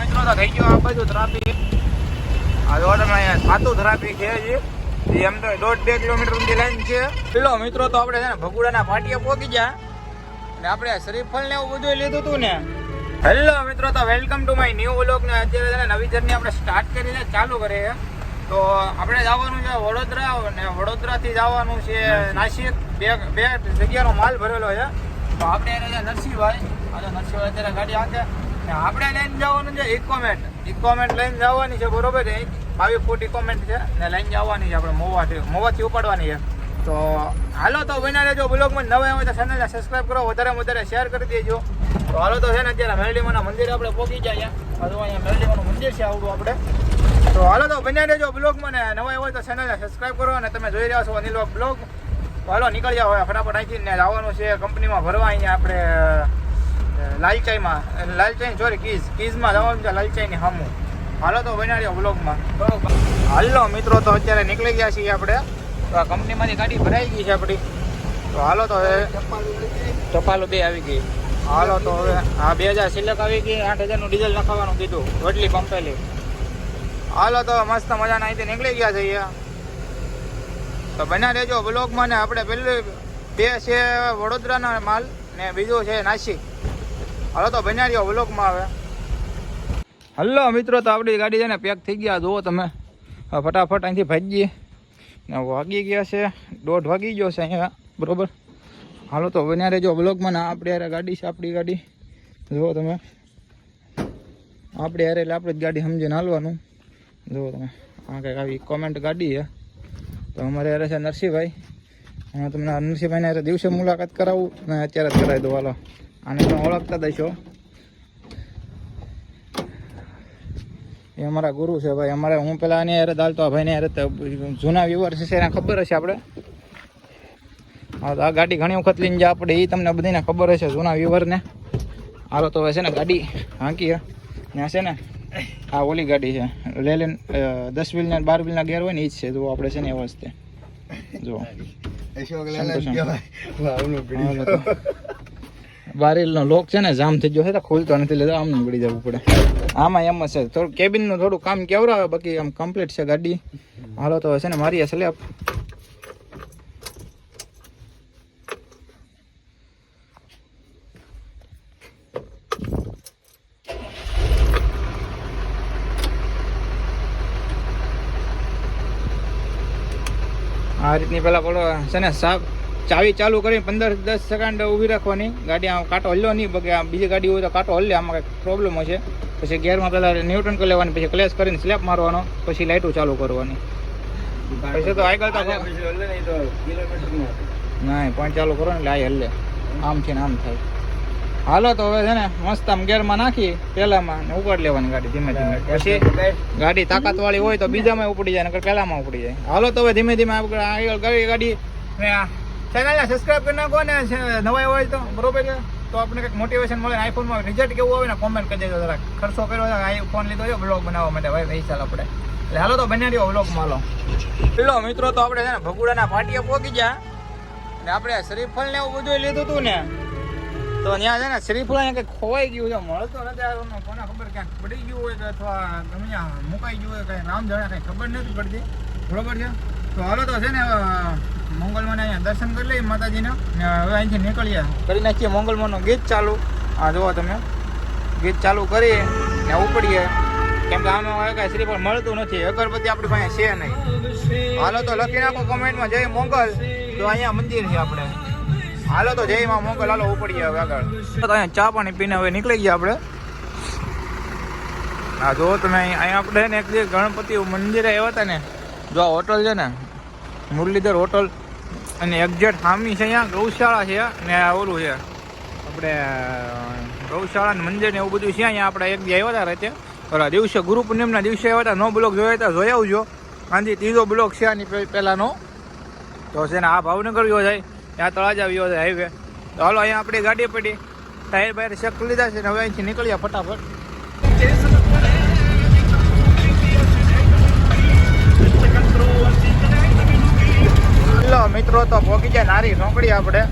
મિત્રો તો થઈ ગયો આ બધું ટ્રાફિક આ તમે અહીંયા સાતું ટ્રાફિક છે એમ તો દોઢ બે કિલોમીટર ઊંધી લાઈન છે. પેલો મિત્રો તો આપણે છે ને ભગુડાના ફાટીએ પહોંચી ગયા. ને આપણે આ ને એવું બધું લીધું હતું ને. હેલો મિત્રો તો welcome to my new vlog ને અત્યારે નવી જર્ની આપણે સ્ટાર્ટ કરીને ચાલુ કરીએ. તો આપણે જવાનું છે વડોદરા અને વડોદરાથી જવાનું છે નાસિક. બે બે જગ્યાનો માલ ભરેલો છે. તો આપણે એને નરસિંહભાઈ આજે નરસિંહભાઈ અત્યારે ગાડી ને આપણે લઈને જવાનું છે ઇકોમેન્ટ ઇકોમેન્ટ લઈને જવાની છે, બરોબર બાવીસ ફૂટ ઇકોમેન્ટ છે ને લઈને જવાની છે આપણે મોવાથી મોવાથી ઉપાડવાની છે. તો હાલો, તો બના રહેજો બ્લોગમાં નવા હોય તો ચેનલને સબસ્ક્રાઈબ કરો, વધારે વધારે શેર કરી દેજો. તો હાલો, તો છે ને અત્યારે મેરડીમાના મંદિરે આપણે પહોંચી જાય હજુ અહીંયા મેરડીમાનું મંદિર છે આવડું આપણે. તો હાલો, તો બન્યા રહેજો બ્લોગમાં ને નવા હોય તો ચેનલને સબસ્ક્રાઈબ કરો અને તમે જોઈ રહ્યા છો અનિલ બ્લોગ હાલો નીકળી જાઓ હવે ફટાફટ અહીંથી ને જવાનું છે. કંપનીમાં ભરવા અહીંયા આપણે લાલચાઈમાં લાલચાઈ સોરી કીઝ. કીઝમાં જવાનું છે લાલચાઈની સામું હાલો તો રહ્યો બ્લોગમાં હાલો મિત્રો તો અત્યારે નીકળી ગયા છીએ આપણે. તો આ કંપનીમાંથી ગાડી ભરાઈ ગઈ છે આપણી. તો હાલો તો હવે ટપાલો બે આવી ગઈ. હાલો તો હવે હા બે હજાર સિલેક્ટ આવી ગઈ આઠ હજારનું ડીઝલ નખાવાનું કીધું વડલી પંપેલી. હાલો તો મસ્ત મજાના અહીંથી નીકળી ગયા છીએ તો બના રહેજો બ્લોગમાં ને આપણે પેલું બે છે વડોદરાનો માલ ને બીજું છે નાસિક. હાલો તો બન્યા રહ્યો બ્લોગમાં આવે હલો મિત્રો, તો આપણી ગાડી છે ને પેક થઈ ગયા. જુઓ તમે. ફટાફટ અહીંથી ભાગીએ. ને વાગી ગયા છે. દોઢ વાગી ગયો છે અહીંયા. બરોબર? હાલો તો બન્યા રહેજો બ્લોગમાં ને આપણે યારે ગાડી છે, આપણી ગાડી. જુઓ તમે. આપણે યારે એટલે આપણે જ ગાડી સમજીને હાલવાનું. જુઓ તમે. આ કંઈક આવી કોમેન્ટ ગાડી છે. તો અમારે યારે છે નરસિંહભાઈ. હું તમને નરસિંહભાઈને યારે દિવસે મુલાકાત કરાવું. ને અત્યારે જ કરાવી દઉં. હાલો. આને તમે ઓળખતા દઈશો એ અમારા ગુરુ છે ભાઈ. અમારે હું પેલા આની યારે દાલતો આ ભાઈને યારે જૂના વ્યવહાર છે એને ખબર હશે આપણે? આ ગાડી ઘણી વખત લઈને જાય આપણે એ તમને બધાને ખબર હશે જૂના વ્યવહારને. હાલો તો હવે છે ને ગાડી હાંકીએ. ત્યાં છે ને આ ઓલી ગાડી છે. લેલેન દસ વ્હીલના બાર વ્હીલના ગેર હોય ને એ જ છે. જો આપણે છે ને એ વસ્તે. જો હાલો લોક છે ને, જામ થઈ ગયો છે તો ખોલતો નથી, લેતો આમ નીકળી જવું પડે. આમાં એમ છે, થોડું કેબિનનું થોડું કામ કેવરાવે બાકી આમ કમ્પ્લીટ છે ગાડી. હાલો તો છે ને, મારી સ્લેબ આ રીતની પેલા બોલો, છે ને સાપ ચાવી ચાલુ કરી પંદર દસ સેકન્ડ ઊભી રાખવાની. ગાડી આમ કાંટો હલ્યો નહીં બગે આમ બીજી ગાડી હોય તો કાંટો હલ્લે આમાં કંઈક પ્રોબ્લેમ હશે. છે પછી ગેરમાં પહેલાં ન્યૂટન કરી લેવાની પછી ક્લેશ કરીને સ્લેપ મારવાનો પછી લાઇટો ચાલુ કરવાની. પછી તો આગળ તો ના. પણ ચાલુ કરો ને લાઈ હલ્લે આમ છે ને આમ થાય. હાલો તો હવે છે ને મસ્ત આમ ગેરમાં નાખી પહેલામાં ને ઉપાડી લેવાની ગાડી ધીમે ધીમે. પછી ગાડી તાકાત વાળી હોય તો બીજામાં ઉપડી જાય ને પહેલામાં ઉપડી જાય. હાલો તો હવે ધીમે ધીમે આગળ ગાડી ગાડી ને ચેનલને સબસ્ક્રાઇબ કરી નાખો ને નવા હોય તો, બરોબર છે? તો આપણે કંઈક મોટિવેશન મળે આઈફોનમાં રિઝલ્ટ કેવું આવે ને કોમેન્ટ કરી દેજો જરાક. ખર્ચો કર્યો આ ફોન લીધો છે બ્લોગ બનાવવા માટે. ભાઈ ભાઈ, ચાલ આપણે. એટલે હાલો તો બન્યા રહ્યો બ્લોગમાં હાલો. પેલો મિત્રો, તો આપણે છે ને ભગુડાના પાટીએ પહોંચી ગયા. ને આપણે શ્રીફળ ને એવું બધું લીધું હતું ને. તો ત્યાં છે ને શ્રીફળ અહીંયા કંઈક ખોવાઈ ગયું છે, મળતો નથી કોને ખબર ક્યાંક પડી ગયું હોય કે અથવા ગમે મુકાઈ ગયું હોય, કંઈ રામ જાણે કંઈ ખબર નથી પડતી. બરોબર છે? તો હાલો તો છે ને મંગલમાને અહીંયા દર્શન કરી લઈએ માતાજીના. હવે અહીંથી નીકળીએ. કરી નાખીએ મંગલમાનું ગીત ચાલુ. આ જુઓ તમે. ગીત ચાલુ કરીએ ને ઉપડીએ. કેમ કે આમાં હવે કાંઈ શ્રીફળ મળતું નથી. અગરબત્તી આપણી પાસે છે નહીં. હાલો તો લખી નાખો કોમેન્ટમાં, જય મોંગલ. તો અહીંયા મંદિર છે આપણે. હાલો તો જય માં મોગલ. હાલો ઉપડીએ હવે આગળ. તો અહીંયા ચા પાણી પીને હવે નીકળી ગયા આપણે. હા જો તમે, અહીં અહીંયા આપણે ને એક ગણપતિ મંદિરે આવ્યા હતા ને. જો આ હોટલ છે ને, મુરલીધર હોટલ અને એક્ઝેક્ટ સામી છે અહીંયા, ગૌશાળા છે, ને ઓલું છે. આપણે ગૌશાળા ને મંદિર ને એવું બધું છે અહીંયા, આપણે એક દી આવ્યા હતા રાતે. ઓલા દિવસે ગુરુ પૂર્ણિમના દિવસે આવ્યા હતા, નો બ્લોક જોયા હતા, જોઈ આવજો. આથી ત્રીજો બ્લોક છે આની પહેલાંનો. તો છે ને આ ભાવનગર ગયો જાય ત્યાં તળાજા ગયો જાય હાઈવે. તો હાલો, અહીંયા આપણી ગાડી પડી. ટાયર બાયર ચેક લીધા છે ને હવે અહીંથી નીકળ્યા ફટાફટ. લો મિત્રો તો ભોગી જાય નારી સોંકડી આપણે.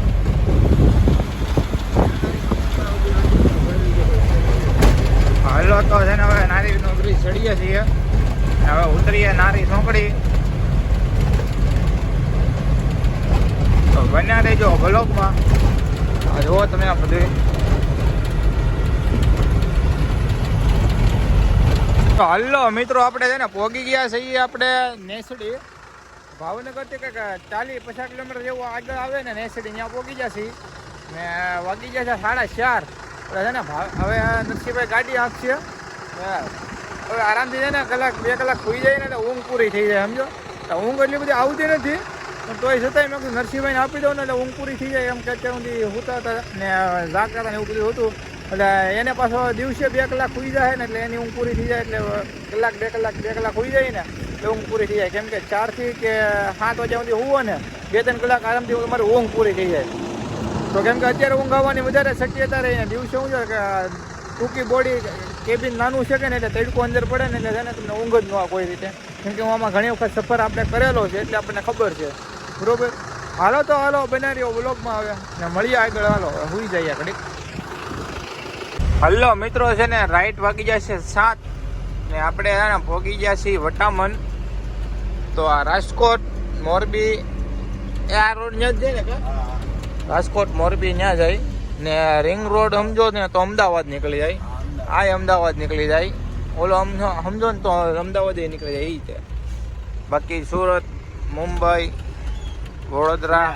હાલો તો છે ને હવે નારીનો નોકરી ચડીએ છીએ. હવે ઉતરીએ નારી સોંકડી તો બન્યા રહેજો બ્લોકમાં જુઓ તમે આ બધું તો હલ્લો મિત્રો, આપણે છે ને પોગી ગયા છીએ આપણે નેસડી. ભાવનગરથી કંઈક ચાલીસ પચાસ કિલોમીટર જેવું આગળ આવે ને નેસડી ત્યાં પોગી જશે. ને વાગી જશે સાડા ચાર. એટલે છે ને હવે નરસિંહભાઈ ગાડી આપશે. હવે આરામથી છે ને, કલાક બે કલાક સુઈ જાય ને, એટલે ઊંઘ પૂરી થઈ જાય, સમજો? તો ઊંઘ એટલી બધી આવતી નથી, પણ તોય છતાંય મેં નરસિંહભાઈને આપી દઉં ને, એટલે ઊંઘ પૂરી થઈ જાય એમ કે અત્યાર સુધી હોતા હતા ને, જાગતા હતા ને એવું બધું હતું. એટલે એને પાછો દિવસે બે કલાક સુઈ જાય ને, એટલે એની ઊંઘ પૂરી થઈ જાય, એટલે કલાક, બે કલાક બે કલાક સુઈ જાય ને ઊંઘ પૂરી થઈ જાય. કેમ કે ચારથી કે સાત વાગ્યા સુધી હોવો ને, બે ત્રણ કલાક આરામથી તમારી ઊંઘ પૂરી થઈ જાય. તો કેમ કે અત્યારે ઊંઘ આવવાની વધારે શક્યતા રહે ને, દિવસે શું કે ટૂંકી બોડી કેબિન નાનું છે કે ને, એટલે તડકો અંદર પડે ને, એટલે તમને ઊંઘ જ ન કોઈ રીતે. કેમ કે આમાં ઘણી વખત સફર આપણે કરેલો છે, એટલે આપણને ખબર છે. બરોબર? હાલો તો હાલો બનાવ્યો બ્લોગમાં આવે ને મળીએ આગળ, હાલો હુઈ જઈએ, ઘડીક. હલો, મિત્રો, છે ને, રાઈટ વાગી જશે સાત. ને આપણે છે ને ભોગી ગયા છીએ વટામન તો આ રાજકોટ મોરબી એ આ રોડ ત્યાં જ જાય ને રાજકોટ મોરબી ત્યાં જાય. ને રિંગ રોડ સમજો ને તો અમદાવાદ નીકળી જાય. આ અમદાવાદ નીકળી જાય. ઓલો સમજો ને તો અમદાવાદ નીકળી જાય એ રીતે બાકી સુરત મુંબઈ વડોદરા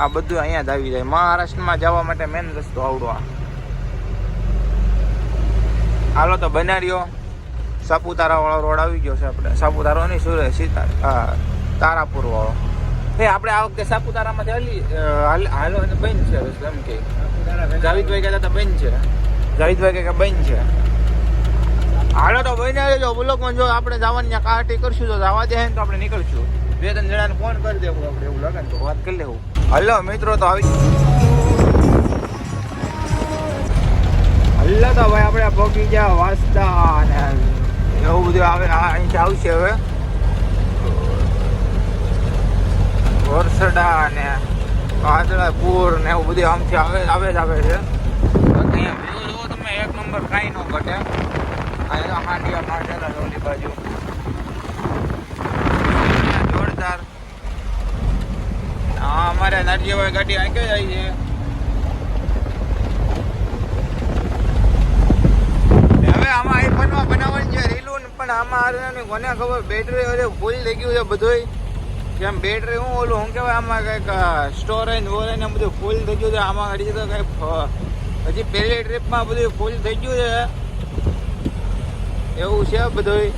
આ બધું અહીંયા જ આવી જાય. મહારાષ્ટ્રમાં જવા માટે મેન રસ્તો આવડો આ. હાલો તો બનાર્યો. સાપુતારા વાળો રોડ આવી ગયો છે આપણે. સાપુતારો નહીં સુરત સીતા હા તારાપુર વાળો એ આપણે આ વખતે સાપુતારામાંથી હાલી હાલો અને બંધ છે એમ કે. જાવીદભાઈ કહેતા બંધ છે. જાવીદભાઈ કે બંધ છે. હાલો તો બન્યા બોલો બ્લોકમાં જો આપણે જવાની કાટી કરશું તો જવા દે તો આપણે નીકળશું. બે ત્રણ જણાને ફોન કરી દેવું આપણે, એવું લાગે તો વાત કરી લેવું. હલો, મિત્રો, તો આવી હલો તો ભાઈ, આપણે પહોંચી ગયા વાસદા અને એવું બધું આવે, આ અહીંથી આવશે હવે. વરસડા ને વાદળાપુર ને એવું બધું આમથી આવે આવે જ આવે છે. અહીંયા view જુઓ તમે, એક નંબર કાંઈ ન ઘટે. અહીંયા હાંડિયા બાજુ. જોરદાર. હા, અમારે નારિયેભાઈ ગાડી આંકે જાય છે. હવે આમાં આઈફોનમાં બનાવવાની છે, રીલું પણ આમાં હારું કોને ખબર? બેટરી હવે ફૂલ થઈ ગયું છે બધુંય. કેમ બેટરી હું ઓલું શું કહેવાય? આમાં કંઈક સ્ટોરેજ વોરેજ ને બધું ફૂલ થઈ ગયું છે. આમાં હજી તો કંઈક હજી પહેલી ટ્રીપમાં બધું ફૂલ થઈ ગયું છે. એવું છે બધુંય.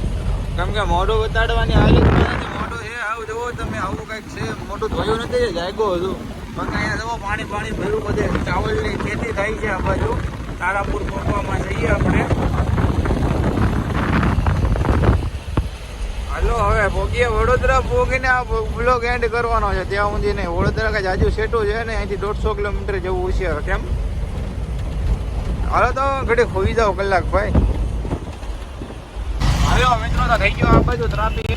કેમ કે મોઢું બતાડવાની હાલતમાં નથી મોઢું છે. આવું જુઓ તમે, આવું કંઈક છે. મોટું ધોયું નથી જાગ્યો હતું પણ અહીંયા જુઓ, પાણી પાણી ભર્યું બધે. ચાવલની ખેતી થાય છે આ બાજુ. તારાપુર પહોંચવામાં જઈએ આપણે હાલો હવે ભોગીએ વડોદરા ભોગીને આ બ્લોગ એન્ડ કરવાનો છે. ત્યાં સુધી નહીં. વડોદરા કઈ જાજુ સેટું છે ને, અહીંથી દોઢસો કિલોમીટર જવું છે કેમ? હાલો તો ઘડી ખોઈ જાઓ કલાક ભાઈ. હાલો મિત્રો, તો થઈ ગયો આ બાજુ ટ્રાફિક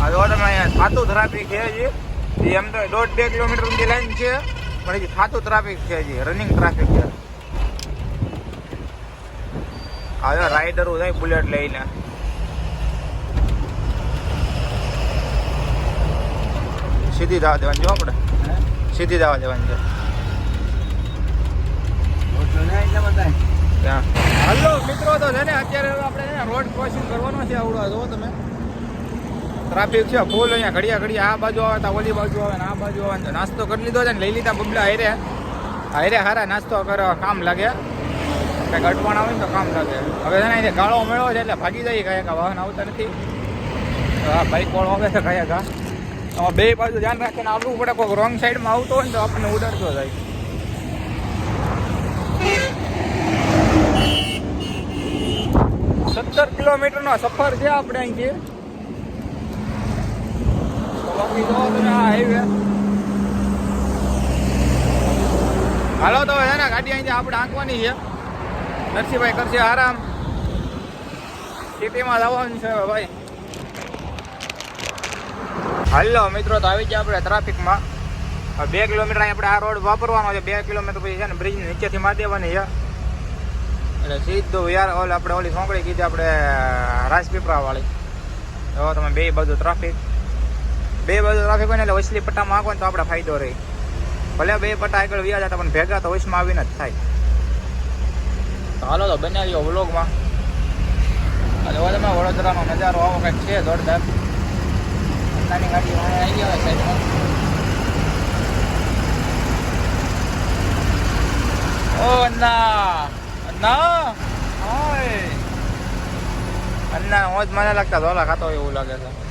આ જો તમે અહીંયા સાતું ટ્રાફિક છે. જે એમ તો દોઢ બે કિલોમીટર ઊંધી લાઈન છે, પણ હજી સાતું ટ્રાફિક છે. હજી રનિંગ ટ્રાફિક છે હવે રાઈડરો થાય બુલેટ લઈને. સીધી જવા દેવાની જો આપણે. સીધી જવા દેવાની છે ત્યાં. હલો મિત્રો તો છે ને અત્યારે હવે આપણે રોડ ક્રોસિંગ કરવાનો છે આવડો જો તમે. ટ્રાફિક છે ફૂલ અહીંયા ઘડિયા ઘડિયા આ બાજુ આવે તો ઓલી બાજુ આવે ને આ બાજુ આવે તો નાસ્તો કરી લીધો છે ને લઈ લીધા બબલા હારે. હારે હારા નાસ્તો કરવા કામ લાગે. કંઈક અટવાણ આવે ને તો કામ લાગે. હવે છે ને અહીંયા ગાળો મેળવો છે એટલે ભાગી જાય કયા વાહન આવતા નથી. હા બાઈક વાળો આવે છે કયા કા આમાં બે બાજુ ધ્યાન રાખીને આવવું પડે, કોઈક રોંગ સાઈડમાં આવતો હોય ને તો આપણને ઉડાડતો જાય. સત્તર કિલોમીટરનો સફર છે આપણે અહીંથી. બાકી જો તમે હાલો, તો હવે ને ગાડી અહીંથી આપણે આંકવાની છે. નરસિંહભાઈ કરશે આરામ. સિટીમાં જવાનું છે ભાઈ. હાલો મિત્રો, તો આવી ગયા આપણે ટ્રાફિકમાં. બે કિલોમીટર આપણે આ રોડ વાપરવાનો છે. બે કિલોમીટર પછી છે ને બ્રિજ નીચેથી માર દેવાની છે. એટલે સીધું યાર, ઓલ આપણે ઓલી સોંકડી કીધી આપણે રાજપીપળા વાળી તો તમે બે બાજુ ટ્રાફિક. બે બાજુ ટ્રાફિક હોય ને એટલે વસલી પટ્ટામાં આવો ને તો આપણે ફાયદો રહે. ભલે બે પટ્ટા આગળ વ્યા જતા પણ ભેગા તો વસમાં આવીને જ થાય. તો હાલો તો બનાવ્યો વ્લોગમાં અને વડોદરાનો નજારો આવો કંઈક છે, જોરદાર. નાની ગાડી આવી ગયા હોય સાઈડમાં ઓ, અન્ના. અન્ના? ઓય. અન્ના હોજ મને લાગતા ધોલા ખાતો હોય એવું લાગે છે.